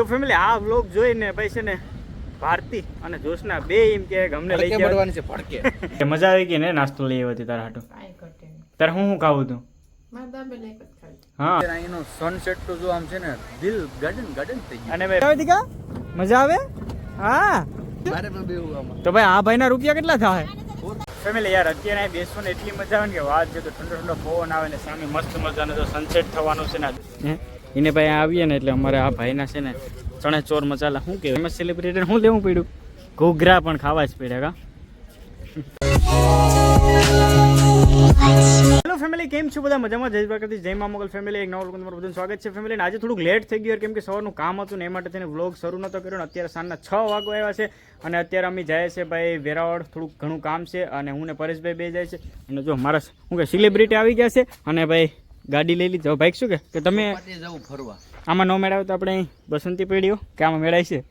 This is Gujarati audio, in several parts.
તો ફેમિલી આ વ્લોગ જોઈને ભાઈ છે ને ભારતી અને જોશના બે એમ કે અમને લઈ પડવાની છે ભડકે મજા આવી ગઈ ને નાસ્તો લઈ આવી તારા હાટુ. કાંઈ તારે હું શું ખાવું તું? હા. અહીંનો સનસેટ તો જો આમ છે ને દિલ ગાર્ડન ગાર્ડન થઈ ગયું. અને ભાઈ આવી મજા આવે? હા. મારે પણ બેવું આમાં. તો ભાઈ આ ભાઈના રૂપિયા કેટલા થાય? ફેમિલી યાર અત્યારે અહીં બેસવું ને એટલી મજા આવે ને કે વાત છે તો ઠંડો ઠંડો પવન આવે ને સામે મસ્ત મજાનો તો સનસેટ થવાનું છે ને હે? એને ભાઈ આવીએ ને એટલે અમારે આ ભાઈના છે ને ચણે ચોર મસાલા, શું કહેવાય? એમાં સેલિબ્રિટી શું લેવું પડ્યું? ઘૂઘરા પણ ખાવા જ પડ્યા, કા? હેલો ફેમિલી કેમ છો બધા? મજામાં? જય પ્રકૃતિ જય મા મોગલ ફેમિલી એક નવો લોકો તમારું બધું સ્વાગત છે ફેમિલી આજે થોડુંક લેટ થઈ ગયું, કેમ કે સવારનું કામ હતું ને એ માટે તેને વ્લોગ શરૂ નહોતો કર્યો ને અત્યારે સાંજના છ વાગો આવ્યા છે અને અત્યારે અમે જાય છે ભાઈ વેરાવળ, થોડુંક ઘણું કામ છે અને હું ને પરેશભાઈ બે જાય છે. અને જો મારા, શું કે સેલિબ્રિટી આવી ગયા છે અને ભાઈ ગાડી લઈ લીધી. ભાઈ શું કે? તમે જવું ફરવા. આમાં ન મેળાવ તો આપણે અહીં બસંતી પેઢીઓ કે આમાં મેળાય છે?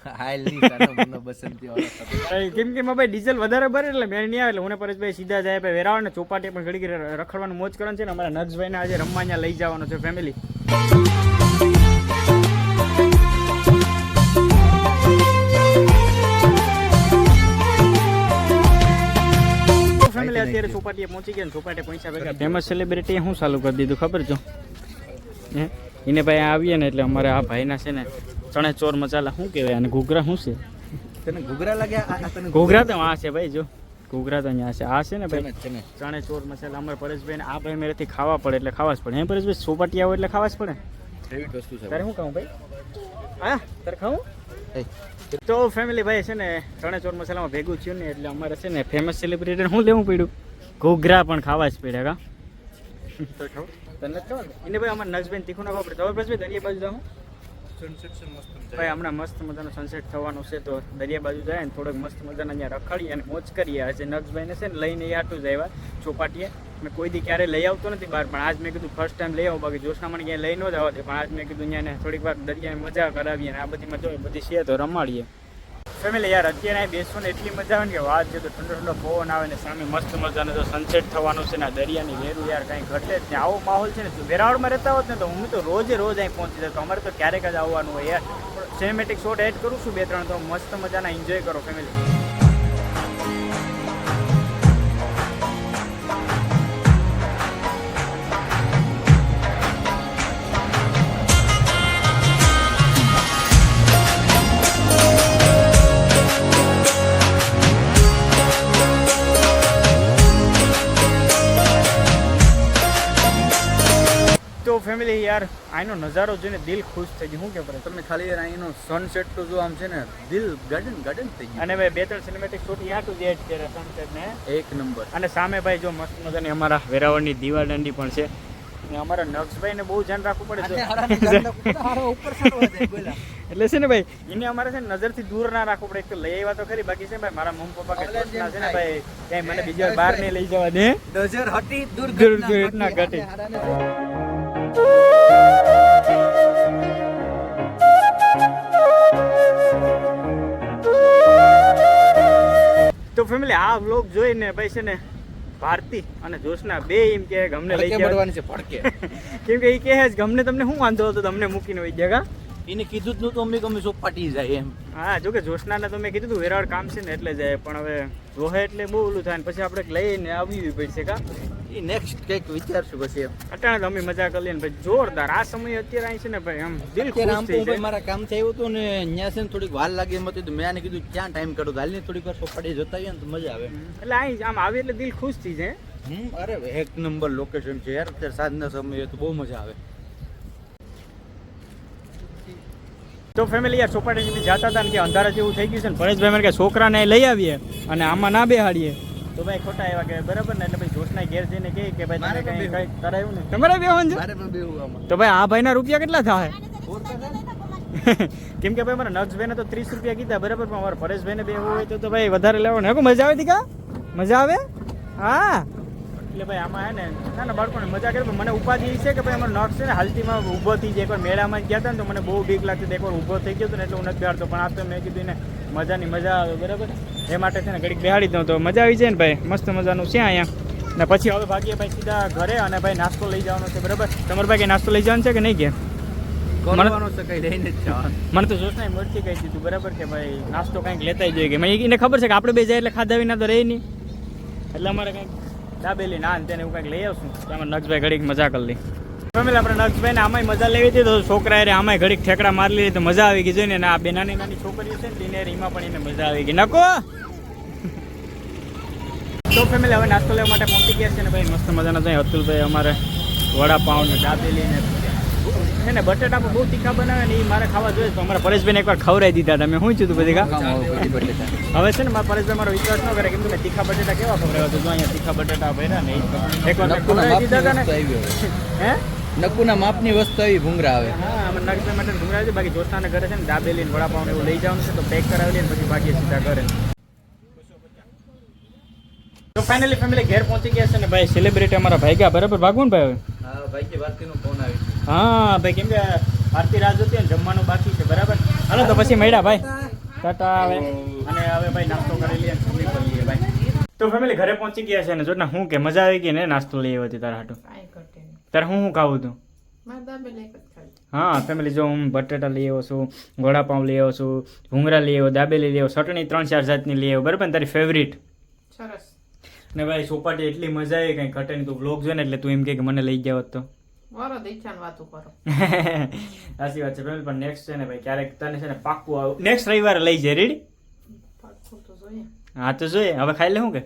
કેમ કે ભાઈ ડીઝલ વધારે ભરે એટલે મેળ નહીં આવે. એટલે હું પરેશભાઈ સીધા જાય ભાઈ વેરાવળ ને ચોપાટી પણ ઘડી રખડવાનું મોજ કરવાનું છે ને અમારા નક્ષભાઈને આજે રમવા લઈ જવાનો છે ફેમિલી અત્યારે ચોપાટીએ પહોંચી ગયા ને ચોપાટીએ પૈસા ભેગા ફેમસ સેલિબ્રિટીએ શું ચાલુ કરી દીધું ખબર છો હે? એને ભાઈ આવીએ ને એટલે અમારે આ ભાઈના છે ને ચણે ચોર મસાલા શું કહેવાય અને ઘૂઘરા શું છે? તને ઘૂઘરા લાગ્યા? આ- આ તને ઘૂઘરા તો આ છે ભાઈ જો. ઘૂઘરા તો અહીંયા છે. આ છે ને ભાઈ? ચણે ચોર મસાલા અમારે પરેશભાઈ આ ભાઈ મેરેથી ખાવા પડે એટલે ખાવા જ પડે. હે પરેશભાઈ સોપાટી આવો એટલે ખાવા જ પડે. ફેવરિટ વસ્તુ છે તારે શું ખાવું ભાઈ? હા? તારે ખાવું? તો ફેમિલી ભાઈ છે ને ત્રણે ચોર મસાલામાં ભેગું થયું ને એટલે અમારે છે ને ફેમસ સેલિબ્રિટી શું લેવું પડ્યું? ઘૂઘરા પણ ખાવા જ પડ્યા કા? એને ભાઈ અમારે નસબેન તીખું ના ખાવા પડે તો પરેશભાઈ દરિયા બાજુ જાઉં ભાઈ હમણાં મસ્ત મજાનો સનસેટ થવાનું છે તો દરિયા બાજુ જાય ને થોડોક મસ્ત મજાના અહીંયા રખડીએ અને મોજ કરીએ. આજે નક્ષભાઈને છે ને લઈને આટું જ આવ્યા ચોપાટીએ. મેં કોઈ દી ક્યારે લઈ આવતો નથી બહાર, પણ આજ મેં કીધું ફર્સ્ટ ટાઈમ લઈ આવું, બાકી જોશના ક્યાંય લઈ ન જવા આવતી, પણ આજ મેં કીધું ને થોડીક વાર દરિયાની મજા કરાવીએ ને આ બધી મજા બધી છે તો રમાડીએ. ફેમિલી યાર, અત્યારે અહીં બેસવું ને એટલી મજા આવે ને કે વાત છે તો ઠંડો ઠંડો પવન આવે ને સામે મસ્ત મજાનો તો સનસેટ થવાનું છે ને આ દરિયાની વેરું યાર કાંઈ ઘટે જ નહીં. આવો માહોલ છે ને જો વેરાવળમાં રહેતા હોત ને તો હું તો રોજે રોજ અહીં પહોંચી જતો અમારે તો ક્યારેક જ આવવાનું હોય યાર. સિનેમેટિક શોટ એડ કરું છું બે ત્રણ, તો મસ્ત મજાના એન્જોય કરો ફેમિલી ફેમિલી યાર આનો નજારો જોઈને દિલ ખુશ થઈ ગયું. શું કે પડે તમે ખાલી યાર અહીંનો સનસેટ તો જો આમ છે ને દિલ ગાર્ડન ગાર્ડન થઈ ગયું. અને ભાઈ બે ત્રણ સિનેમેટિક શૂટ યા ટુ એડ કર્યા સનસેટ ને. એક નંબર. અને સામે ભાઈ જો મસ્ત મજાની અમારા વેરાવળની દીવા દંડી પણ છે. ને અમારા નક્ષભાઈને બહુ ધ્યાન રાખવું પડે એટલે છે ને ભાઈ એને અમારે છે ને નજરથી દૂર ના રાખવું પડે. એક તો લઈ આવ્યા તો ખરી બાકી છે ભાઈ મારા મમ્મી પપ્પા કે છે ને ભાઈ મને બીજી વાર બહાર નહીં લઈ જવા દે નજર હટી દૂર દુર્ઘટના ઘટી તો ફેમિલી આ વ્લોગ જોઈને ભાઈ છે ને ભારતી અને જોશના બે એમ કે ગમને લઈ ભડકે છે ભડકે. કેમ કે એ કહે છે ગમને તમને શું વાંધો હતો તમને મૂકીને વહી જગા એને કીધું જ નતું અમને ગમે ચોપાટી જાય એમ. હા જો કે જોશનાને તો મેં કીધું તું વેરાવળ કામ છે ને એટલે જાય પણ હવે રોહે એટલે બહુ ઓલું થાય ને પછી આપણે લઈને આવવી પડશે કા? એ નેક્સ્ટ કંઈક વિચારશું પછી અટાણે અમે મજા કરી લઈએ ભાઈ જોરદાર. આ સમય અત્યારે અહીં છે ને ભાઈ આમ દિલ ખુશ થઈ જાય. મારા કામ થયું હતું ને ત્યાં છે ને થોડીક વાર લાગી એમ હતી તો મેં આને કીધું ક્યાં ટાઈમ કાઢો? હાલની થોડીક વાર સોપાડી જતા આવીએ ને તો મજા આવે. એટલે અહીં આમ આવે એટલે દિલ ખુશ થઈ જાય. અરે એક નંબર લોકેશન છે યાર. અત્યારે સાંજના સમયે તો બહુ મજા આવે. તો ફેમિલી યાર સોપાટી સુધી જતા હતા ને કે અંધારા જેવું થઈ ગયું છે ને. પરેશભાઈ મને કે છોકરાને લઈ આવીએ અને આમાં ના બેહાડીએ. તો ભાઈ ખોટા એવા કે બરાબર ને એટલે ભાઈ જોશના ઘેર જઈને કહે કે ભાઈ તમે કઈ કંઈ કરાયું ને તમારે બેહવાનું છે? મારે પણ બેહવું આમાં. તો ભાઈ આ ભાઈના રૂપિયા કેટલા થાય? કેમ. કે ભાઈ મારા નક્ષભાઈને તો ત્રીસ રૂપિયા કીધા બરાબર પણ અમારા પરેશભાઈને બેહવું હોય તો તો ભાઈ વધારે લેવાનું. હે મજા આવે કા મજા આવે? હા. એટલે ભાઈ આમાં હે ને નાના બાળકોને મજા કરે મને ઉપાધિ એ છે કે ભાઈ અમારો નક્ષ છે ને હાલતીમાં ઊભો થઈ જાય. એકવાર મેળામાં ગયા હતા ને તો મને બહુ બીક લાગતી હતી. એકવાર ઊભો થઈ ગયો હતો ને એટલે હું નથી બેહાડતો. પણ આ તો મેં કીધું ને મજાની મજા આવે બરાબર? એ માટે છે ને ઘડીક બેહાડી દઉં તો મજા આવી જાય ને ભાઈ? મસ્ત મજાનું છે અહીંયા. ને પછી હવે ભાગીએ ભાઈ સીધા ઘરે અને ભાઈ નાસ્તો લઈ જવાનો છે બરાબર? તમારે ભાઈ નાસ્તો લઈ જવાનો છે કે નહીં કે? મને તો જોશ નહીં મળતી કહી દીધું બરાબર કે ભાઈ નાસ્તો કંઈક લેતા જોઈએ કે એને ખબર છે કે આપણે બે જાય એટલે ખાધા વિના તો રહી નહીં. એટલે અમારે કંઈક દાબેલી ના તેને એવું કંઈક લઈ આવશું. તો અમે નક્ષભાઈ ઘડીક મજા કરી લઈ ફેમિલી આપણે નક્ષભાઈ ને આમાંય મજા લેવી હતી તો છોકરા રે આમાંય ઘડીક ઠેકડા મારી લીધી તો મજા આવી ગઈ. જોઈને આ બે નાની નાની છોકરીઓ છે ને એમાં પણ એને મજા આવી ગઈ. નકો! તો ફેમિલી હવે નાસ્તો લેવા માટે પહોંચી ગયા છે ને ભાઈ મસ્ત મજાના જોઈએ અતુલભાઈ અમારે વડાપાઉં ને દાબેલી ને છે ને બટેટા બહુ તીખા બનાવે ને એ મારે ખાવા જોઈએ તો અમારા પરેશભાઈને એકવાર ખવડાવી દીધા હતા. મેં શું બધી હવે છે ને મારા પરેશભાઈ મારો વિશ્વાસ ન કરે કેમ કે મેં તીખા બટેટા કેવા ખવડાવ્યા તો જો અહીંયા તીખા બટેટા ભર્યા ને એકવાર ખવડાવી દીધા હતા ને. હે? નકુના માપની વસ્તુ આવી ભૂંગરા આવે. હા અમે નગર માટે ભૂંગરા છે. બાકી દોસ્તાને ઘરે છે ને દાબેલી ને વડાપાઉં ને એવું લઈ જવાનું છે તો પેક કરાવી લઈએ ને પછી બાકી સીધા ઘરે. તો ફાઇનલી ફેમિલી ઘેર પહોંચી ગયા છે ને ભાઈ સેલિબ્રિટી અમારા ભાઈ ગયા બરાબર? ભાગવું ને ભાઈ હવે? હા ભાઈ કે વાતનો ફોન આવી હા ભાઈ કેમ કે આરતી રાજ હતી ને જમવાનું બાકી છે બરાબર? હાલો તો પછી મળ્યા ભાઈ. ટાટા આવે અને હવે ભાઈ નાસ્તો કરી લઈએ જમી લઈએ ભાઈ. તો ફેમિલી ઘરે પહોંચી ગયા છે ને જો ને હું કે મજા આવી ગઈ ને નાસ્તો લઈ આવ્યો તારા હાટું. તારે હું શું ખાવું હતું? મારે હા ફેમિલી જો હું બટેટા લઈ આવ્યો છું વડાપાઉં લઈ આવ્યો છું ભૂંગળા લઈ આવ્યો દાબેલી લઈ આવ્યો ચટણી ત્રણ ચાર જાતની લઈ આવ્યો બરાબર ને? તારી ફેવરિટ સરસ. ને ભાઈ સોપાટી એટલી મજા આવી કંઈ ઘટે નહીં. તું બ્લોગ જો એટલે તું એમ કે મને લઈ જાવ તો. વરદ ઈચ્છાની વાતું કરો સાચી વાત છે ફેમિલી પણ નેક્સ્ટ છે ને ભાઈ ક્યારેક તને છે ને પાક્કું આવું નેક્સ્ટ રવિવારે લઈ જાય રેડી તો જોઈએ. હા તો જોઈએ. હવે ખાઈ લે હું કે?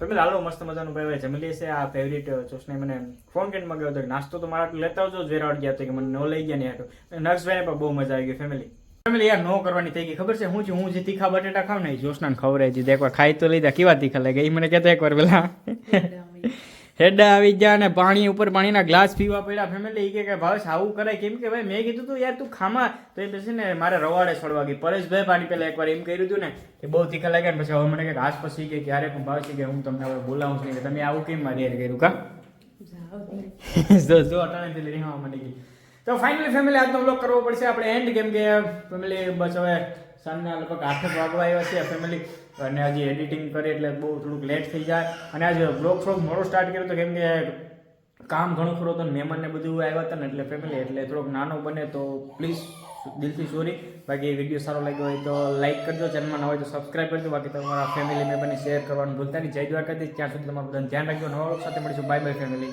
ફેમિલી, હાલો, મસ્ત મજાનું ભાઈ જમી છે આ ફેવરિટ ચોસને મને ફોન કરીને મગાવ્યો હતો નાસ્તો તો મારા લેતા આવજો વેરાવળ ગયા હતા કે મને ન લઈ ગયા ને હાટો નર્સભાઈને પણ બહુ મજા આવી ગઈ ફેમિલી ફેમિલી, યાર, નો કરવાની થઈ ગઈ, ખબર છે? હું છું, હું જે તીખા બટેટા ખાવ ને જોશના ખવડાવી દીધા, એકવાર ખાઈ તો લીધા. કેવા તીખા લાગે એ મને કહેતા એકવાર પેલા. હેડા આવી ગયા અને પાણી ઉપર પાણીના ગ્લાસ પીવા પડ્યા. ફેમિલી એ કે ભાવેશ આવું કરે કેમ કે ભાઈ મેં કીધું તું યાર તું ખામા. તો એ પછી ને મારે રવાડે છોડવા ગઈ. પરેશભાઈ પાણી પેલા એકવાર એમ કર્યું હતું ને કે બહુ તીખા લાગ્યા ને પછી હવે મને કે ઘાસ પછી કે ક્યારે પણ ભાવશે કે હું તમને હવે બોલાવું છું કે તમે આવું કેમ મારી યાર કર્યું કા? જો જો અટાણે લઈ હા મને તો ફાઇનલી ફેમિલી આજનો બ્લોગ કરવો પડશે. આપણે એન્ડ કેમ કે ફેમિલી બસ હવે સાંજના લગભગ આઠ વાગવા આવ્યા છે ફેમિલી અને હજી એડિટિંગ કરી એટલે બહુ થોડુંક લેટ થઈ જાય. અને આજે બ્લોગ થોડોક મોડો સ્ટાર્ટ કર્યો તો કેમ કે કામ ઘણું ખરું હતું મહેમાનને બધું આવ્યા હતા ને એટલે ફેમિલી એટલે થોડોક નાનો બને તો પ્લીઝ દિલથી સોરી બાકી વીડિયો સારો લાગ્યો હોય તો લાઈક કરજો ચેનલમાં ન હોય તો સબસ્ક્રાઈબ કરજો. બાકી તમારા ફેમિલી મેમ્બરને શેર કરવાનું ભૂલતા નહીં. જય દ્વારકાથી ત્યાં સુધી તમારું ધ્યાન રાખજો. નવા સાથે મળીશું. Bye bye family